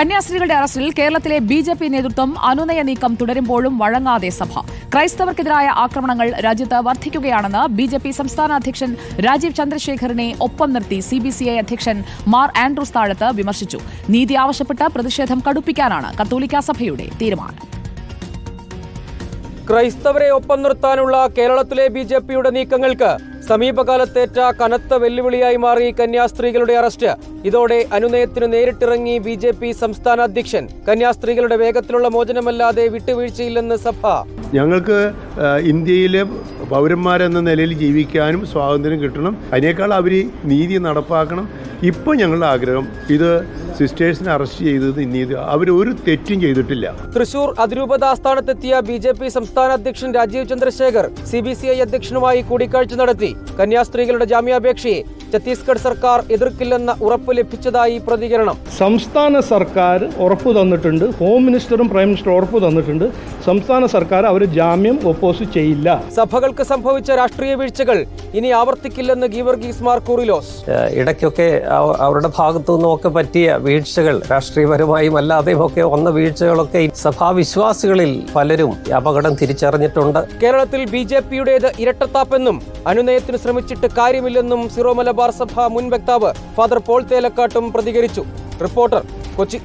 കന്യാസ്ത്രീകളുടെ അറസ്റ്റിൽ കേരളത്തിലെ B J P നേതൃത്വം അനുനയ നീക്കം തുടരുമ്പോഴും വഴങ്ങാതെ സഭ. ക്രൈസ്തവർക്കെതിരായ ആക്രമണങ്ങൾ രാജ്യത്ത് വർദ്ധിക്കുകയാണെന്ന് ബി ജെ പി സംസ്ഥാന അധ്യക്ഷൻ രാജീവ് ചന്ദ്രശേഖറിനെ ഒപ്പം നിർത്തി സി ബി സി ഐ അധ്യക്ഷൻ മാർ ആൻഡ്രൂസ് താഴത്ത് വിമർശിച്ചു. നീതി ആവശ്യപ്പെട്ട് പ്രതിഷേധം കടുപ്പിക്കാനാണ് കത്തോലിക്ക സഭയുടെ തീരുമാനം. ക്രൈസ്തവരെ ഒപ്പം നിർത്താനുള്ള കേരളത്തിലെ ബി ജെ പിയുടെ നീക്കങ്ങൾക്ക് സമീപകാലത്തേറ്റ കനത്ത വെല്ലുവിളിയായി മാറി കന്യാസ്ത്രീകളുടെ അറസ്റ്റ്. ഇതോടെ അനുനയത്തിന് നേരിട്ടിറങ്ങി ബി ജെ പി സംസ്ഥാന അധ്യക്ഷൻ. കന്യാസ്ത്രീകളുടെ വേഗത്തിലുള്ള മോചനമല്ലാതെ വിട്ടുവീഴ്ചയില്ലെന്ന് സഭ. ഞങ്ങൾക്ക് ഇന്ത്യയിലെ പൗരന്മാരെന്ന നിലയിൽ ജീവിക്കാനും സ്വാതന്ത്ര്യം കിട്ടണം. അതിനേക്കാൾ അവർ നീതി നടപ്പാക്കണം. ഇപ്പോൾ ഞങ്ങളുടെ ആഗ്രഹം ഇത് സിസ്റ്റേഴ്സിനെ അറസ്റ്റ് ചെയ്തത് നീതി അവർ ഒരു തെറ്റും ചെയ്തിട്ടില്ല. തൃശൂർ അതിരൂപത ആസ്ഥാനത്തെത്തിയ ബി ജെ പി സംസ്ഥാന അധ്യക്ഷൻ Rajeev Chandrasekhar C B C I അധ്യക്ഷനുമായി കൂടിക്കാഴ്ച നടത്തി. കന്യാസ്ത്രീകളുടെ ജാമ്യാപേക്ഷയെ ഛത്തീസ്ഗഡ് സർക്കാർ എതിർക്കില്ലെന്ന ഉറപ്പ് ലഭിച്ചതായി പ്രതികരണം. സംസ്ഥാന സർക്കാർ ഉറപ്പ് തന്നിട്ടുണ്ട്. ഹോം മിനിസ്റ്ററും പ്രൈം മിനിസ്റ്ററും ഉറപ്പ് തന്നിട്ടുണ്ട്. സംസ്ഥാന സർക്കാർ അവർ ജാമ്യം ഒപ്പോസ് ചെയ്യില്ല. സഭകൾക്ക് സംഭവിച്ച രാഷ്ട്രീയ വീഴ്ചകൾ ഇനി ആവർത്തിക്കില്ലെന്ന് ഗീവർഗീസ് മാർ കൂറിലോസ് ഇടയ്ക്കൊക്കെ അവരുടെ ഭാഗത്തു നിന്നൊക്കെ പറ്റിയ വീഴ്ചകൾ രാഷ്ട്രീയപരമായും അല്ലാതെയും ഒക്കെ വന്ന വീഴ്ചകളൊക്കെ ഈ സഭാവിശ്വാസികളിൽ പലരും അപകടം തിരിച്ചറിഞ്ഞിട്ടുണ്ട്. കേരളത്തിൽ ബി ജെ പിയുടേത് ഇരട്ടത്താപ്പെന്നും അനുനയത്തിന് ശ്രമിച്ചിട്ട് കാര്യമില്ലെന്നും സിറോ മലബാർ സഭ മുൻ വക്താവ് ഫാദർ പോൾ തേലക്കാട്ടും പ്രതികരിച്ചു. റിപ്പോർട്ടർ കൊച്ചി.